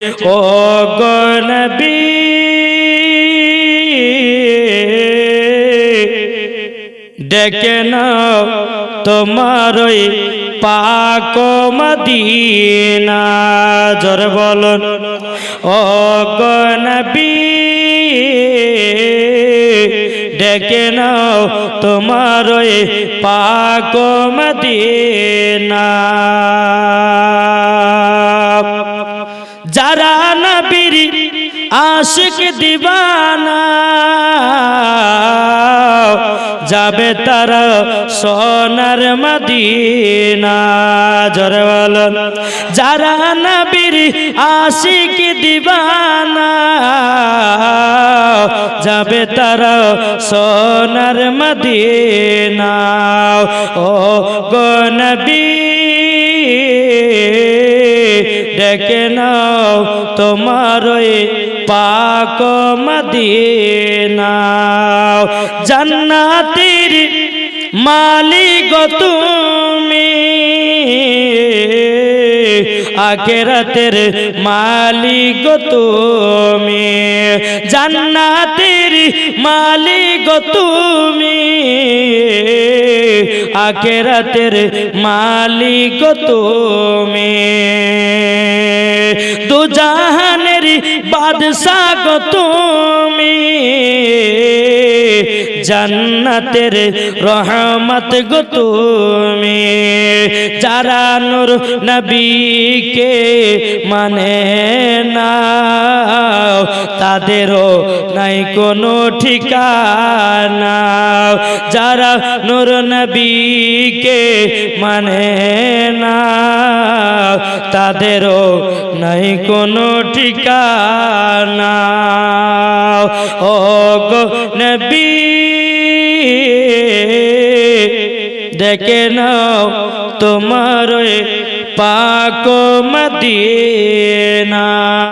ও গনবী ডেকে নাও তোমার ওই পাক মদিনা। জোর বলুন, ও গনবী ডেকে নাও তোমার ওই পাক মদিনা। যারা নবীর আশিক দিবানা যাবে তারা সোনার মদিনা। জোরে বলুন। যারা নবীর আশিক দিবানা যাবে তারা সোনার মদিনা। ও গো নবী। ডেকে নাও তোমার ওই পাক মদিনা জান্নাতের মালিক তুমি। আখেরাতের মালিক তুমি। জান্নাতের মালিক তুমি। আখেরাতের মালিক তুমি। দু জাহানের বাদশাহ তুমি। জান্নাতের রহমত গো তুমি। যারা নূর নবীকে মানে না তাদেরও নাই কোনো ঠিকানা। নূর নবীকে মানে না। তাদেরও নাই কোনো ঠিকানা। ও গো নবী, দেখে নাও তোমার পাক মদিনা।